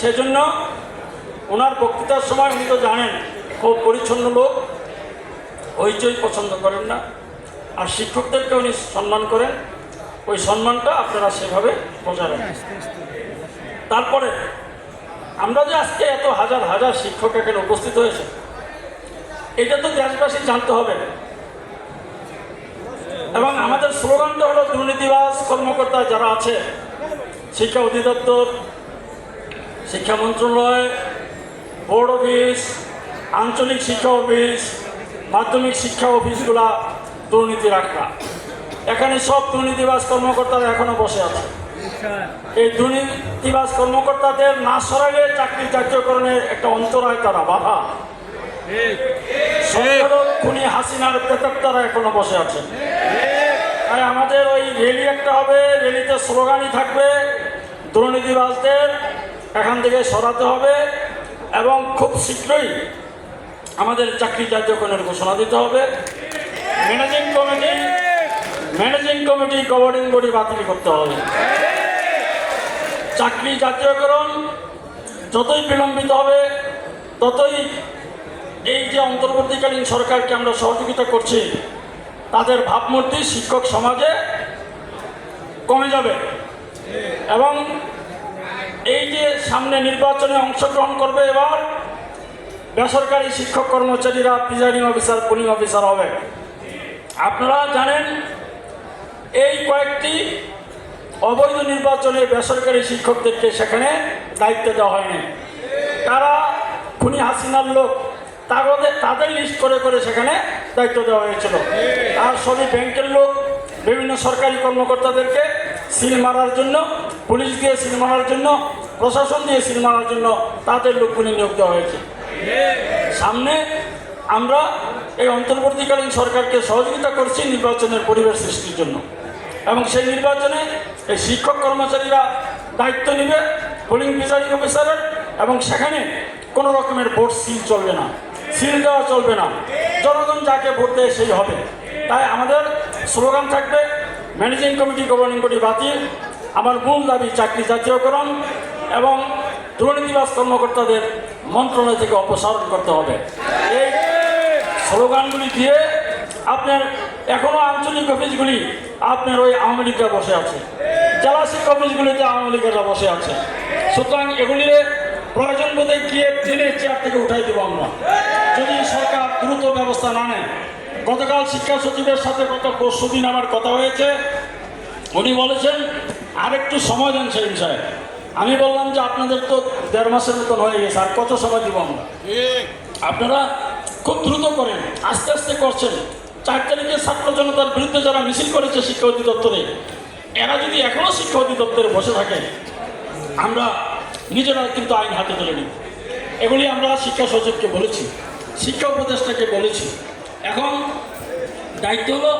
সেজন্য ওনার বক্তৃতার সময় উনি তো জানেন, খুব পরিচ্ছন্ন লোক, হইচই পছন্দ করেন না। আর শিক্ষকদেরকে উনি সম্মান করেন। ওই সম্মানটা আপনারা সেভাবে বজায় রাখেন। তারপরে আমরা যে আজকে এত হাজার হাজার শিক্ষক এখানে উপস্থিত হয়েছে, এটা তো দেশবাসী জানতে হবে। এবং আমাদের স্লোগানটা হলো দুর্নীতিবাজ কর্মকর্তা যারা আছে, শিক্ষা অধিদপ্তর শিক্ষা মন্ত্রণালয়, বোর্ড অফিস, আঞ্চলিক শিক্ষা অফিস, মাধ্যমিক শিক্ষা অফিসগুলা দুর্নীতি রাখা। এখানে সব দুর্নীতিবাজ কর্মকর্তারা এখনও বসে আছে। এই দুর্নীতিবাজ কর্মকর্তাদের না সরালে চাকরি জাতীয়করণের একটা অন্তরায় তারা, বাধা। খুনি হাসিনার প্রেতাত্মারা এখনও বসে আছে তাই আমাদের ওই র্যালি একটা হবে র্যালিতে স্লোগানই থাকবে, দুর্নীতিবাজদের এখান থেকে সরাতে হবে এবং খুব শীঘ্রই আমাদের চাকরি জাতীয়করণের ঘোষণা দিতে হবে। Managing committee managing committee governing body বাতিল করতে হবে। চাকরি জাতীয়করণ যতই বিলম্বিত হবে, ততই এই যে অন্তর্বর্তীকালীন সরকারকে আমরা সহযোগিতা করছি, তাদের ভাবমূর্তি শিক্ষক সমাজে কমে যাবে। এবং এই যে সামনে নির্বাচনে অংশগ্রহণ করবে এবার বেসরকারি শিক্ষক কর্মচারীরা প্রিজাইডিং অফিসার, পুলিং অফিসার হবে। আপনারা জানেন, এই কয়েকটি অবৈধ নির্বাচনে বেসরকারি শিক্ষকদেরকে সেখানে দায়িত্ব দেওয়া হয়নি। তারা খুনি হাসিনার লোক তাদের তাদের লিস্ট করে করে সেখানে দায়িত্ব দেওয়া হয়েছিল। আর সবই ব্যাংকের লোক, বিভিন্ন সরকারি কর্মকর্তাদেরকে সিল মারার জন্য, পুলিশ দিয়ে সিল মারার জন্য প্রশাসন দিয়ে সিল মারার জন্য তাদের লোকগুলি নিয়োগ দেওয়া হয়েছে। সামনে আমরা এই অন্তর্বর্তীকালীন সরকারকে সহযোগিতা করছি নির্বাচনের পরিবেশ সৃষ্টির জন্য। এবং সেই নির্বাচনে এই শিক্ষক কর্মচারীরা দায়িত্ব নেবে পোলিং প্রিজাইডিং অফিসারের এবং সেখানে কোনো রকমের ভোট সিল চলবে না সিল দেওয়া চলবে না। জনগণ যাকে ভোট দেয় সেই হবে। তাই আমাদের স্লোগান থাকবে ম্যানেজিং কমিটি গভর্নিং বডি বাতিল। আমার মূল দাবি চাকরি জাতীয়করণ এবং দুর্নীতিবাজ কর্মকর্তাদের মন্ত্রণালয় থেকে অপসারণ করতে হবে। এই স্লোগানগুলি দিয়ে আপনার এখনও আঞ্চলিক অফিসগুলি আপনার ওই আওয়ামী লীগরা বসে আছে। জেলা শিক্ষা অফিসগুলিতে আওয়ামী লীগেরা বসে আছে। সুতরাং এগুলির প্রয়োজন বোধে গিয়ে ট্রেনে চেয়ার থেকে উঠাই দেবো আমরা। যদি সরকার দ্রুত ব্যবস্থা না নেয়, গতকাল শিক্ষা সচিবের সাথে গত পরশু দিন আমার কথা হয়েছে। উনি বলেছেন, আরেকটু সময় দেন সেই বিষয়ে আমি বললাম যে আপনাদের তো দেড় মাসের মতন হয়ে গেছে আর কত সময় দিব আমরা? আপনারা খুব দ্রুত করেন আস্তে আস্তে করছেন। চার তারিখে ছাত্র জনতার বিরুদ্ধে যারা মিছিল করেছে শিক্ষা অধিদপ্তরে এরা যদি এখনও শিক্ষা অধিদপ্তরে বসে থাকে আমরা নিজেরা কিন্তু আইন হাতে তুলে নিব। এগুলি আমরা শিক্ষা সচিবকে বলেছি শিক্ষা উপদেষ্টাকে বলেছি। এখন দায়িত্ব হলো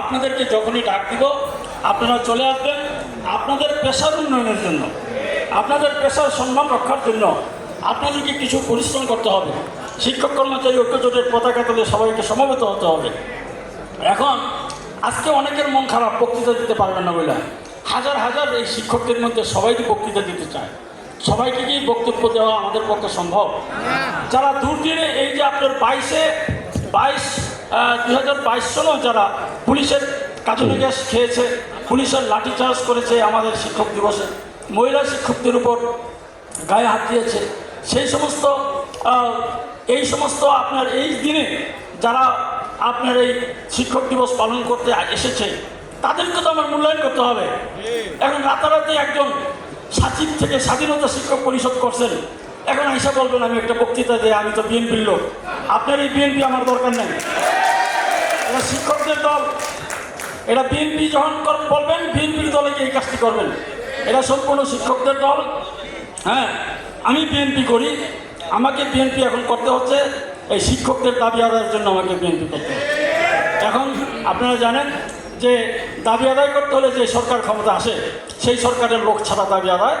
আপনাদেরকে যখনই ডাক দিব আপনারা চলে আসবেন আপনাদের পেশার উন্নয়নের জন্য। আপনাদের পেশার সম্মান রক্ষার জন্য আপনাদেরকে কিছু পরিশ্রম করতে হবে। শিক্ষক কর্মচারী ঐক্যজোটের পতাকা তুলে সবাইকে সমবেত হতে হবে। এখন আজকে অনেকের মন খারাপ বক্তৃতা দিতে পারবেন না বলে হাজার হাজার এই শিক্ষকদের মধ্যে সবাইকে বক্তৃতা দিতে চায়। সবাইকে কি বক্তব্য দেওয়া আমাদের পক্ষে সম্ভব? যারা দুর্দিনে এই যে আপনার বাইশে বাইশ দুই হাজার বাইশ সনেও যারা পুলিশের কাজলি গ্যাস খেয়েছে পুলিশের লাঠিচার্জ করেছে আমাদের শিক্ষক দিবসে মহিলা শিক্ষকদের উপর গায়ে হাত দিয়েছে। সেই সমস্ত এই সমস্ত আপনার এই দিনে যারা আপনার এই শিক্ষক দিবস পালন করতে এসেছে, তাদেরকে তো আমার মূল্যায়ন করতে হবে। এখন রাতারাতি একজন সচিব থেকে স্বাধীনতা শিক্ষক পরিষদ করছেন। এখন আইসা বলবেন, আমি একটা বক্তৃতা দিয়ে আমি তো বিএনপির লোক। আপনার এই বিএনপি আমার দরকার নেই। এটা শিক্ষকদের দল। এটা বিএনপি যখন বলবেন, বিএনপির দলে এই কাজটি করবেন। এটা সম্পূর্ণ শিক্ষকদের দল। হ্যাঁ আমি বিএনপি করি। আমাকে বিএনপি এখন করতে হচ্ছে। এই শিক্ষকদের দাবি আদায়ের জন্য আমাকে বিএনপি করতে এখন আপনারা জানেন যে দাবি আদায় করতে হলে যে সরকার ক্ষমতা আসে, সেই সরকারের লোক ছাড়া দাবি আদায়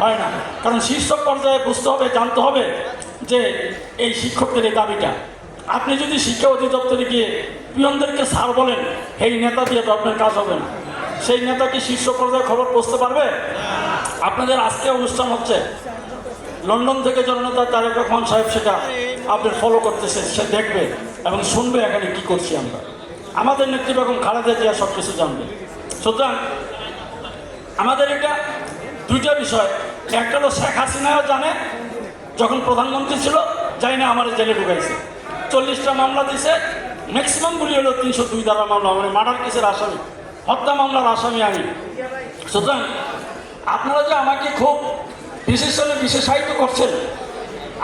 হয় না। কারণ শীর্ষ পর্যায়ে বুঝতে হবে, জানতে হবে যে এই শিক্ষকদের এই দাবিটা। আপনি যদি শিক্ষা অধিদপ্তরে গিয়ে পিয়নদেরকে স্যার বলেন এই নেতা দিয়ে তো আপনার কাজ হবে না। সেই নেতা কি শীর্ষ পর্যায়ে খবর বুঝতে পারবে? আপনাদের আজকে অনুষ্ঠান হচ্ছে। লন্ডন থেকে জননেতা তারেক রহমান সাহেব সেটা আপনার ফলো করতেছে, সে দেখবে এবং শুনবে এখানে কি করছি আমরা। আমাদের নেত্রী বেগম খালেদা জিয়া সব কিছু জানবে। সুতরাং আমাদের এটা দুইটা বিষয়। একটা হলো শেখ হাসিনাও জানে, যখন প্রধানমন্ত্রী ছিল, যাই না আমার জেলে ঢুকাইছে। চল্লিশটা মামলা দিছে ম্যাক্সিমামগুলি হলো তিনশো দুই ধারা মামলা মানে মার্ডার কেসের আসামি। হত্যা মামলার আসামি আমি। সুতরাং আপনারা যে আমাকে খুব বিশেষ বিশেষণে বিশেষায়িত করছেন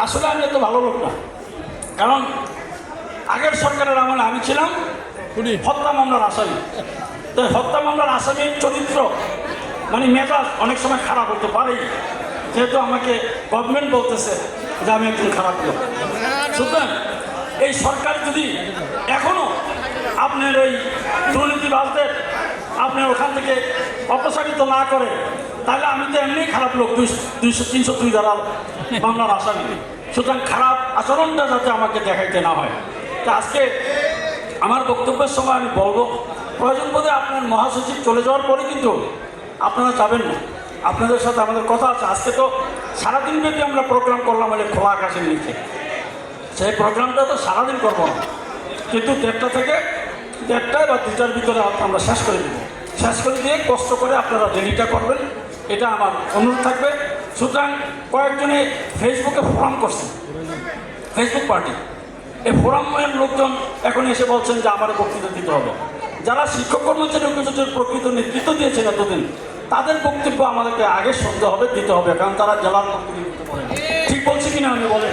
আসলে আমি এত ভালো লোক না। কারণ আগের সরকারের আমলে আমি ছিলাম হত্যা মামলার আসামি। তো হত্যা মামলার আসামির চরিত্র মানে মেজাজ অনেক সময় খারাপ হতে পারে যেহেতু আমাকে গভর্নমেন্ট বলতেছে যে আমি একজন খারাপ লোক। সুতরাং এই সরকার যদি এখনও আপনার ওই দুর্নীতিবাজদের আপনি ওখান থেকে অপসারিত না করে, তাহলে আমি তো এমনি খারাপ লোক, দুইশো তিনশো দুই দ্বারা মামলার আসামি। সুতরাং খারাপ আচরণটা যাতে আমাকে দেখাইতে না হয়। তা আজকে আমার বক্তব্যের সময় আমি বলব, প্রয়োজন বোধে আপনার মহাসচিব চলে যাওয়ার পরে কিন্তু আপনারা যাবেন না। আপনাদের সাথে আমাদের কথা আছে। আজকে তো সারাদিন ব্যাপী আমরা প্রোগ্রাম করলাম বলে খোলা আকাশের নিচে। সেই প্রোগ্রামটা তো সারাদিন করব না। কিন্তু দেড়টা থেকে দেড়টায় বা দুটার ভিতরে আমরা শেষ করে দেবো। করে দিয়ে কষ্ট করে আপনারা রেলিটা করবেন। এটা আমার অনুরোধ থাকবে। সুতরাং কয়েকজনে ফেসবুকে ফোরাম করছে। Facebook party. এই ফোরামের লোকজন এখন এসে বলছেন যে আমার বক্তৃতা দিতে হবে। যারা শিক্ষক কর্মচারী ঐক্যজোটের প্রকৃত নেতৃত্ব দিয়েছেন এতদিন, তাদের বক্তব্য আমাদেরকে আগে শুনতে হবে, দিতে হবে, কারণ তারা জেলার বক্তব্য দিতে ঠিক বলছি কিনা আমি বলেন?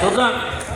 সুতরাং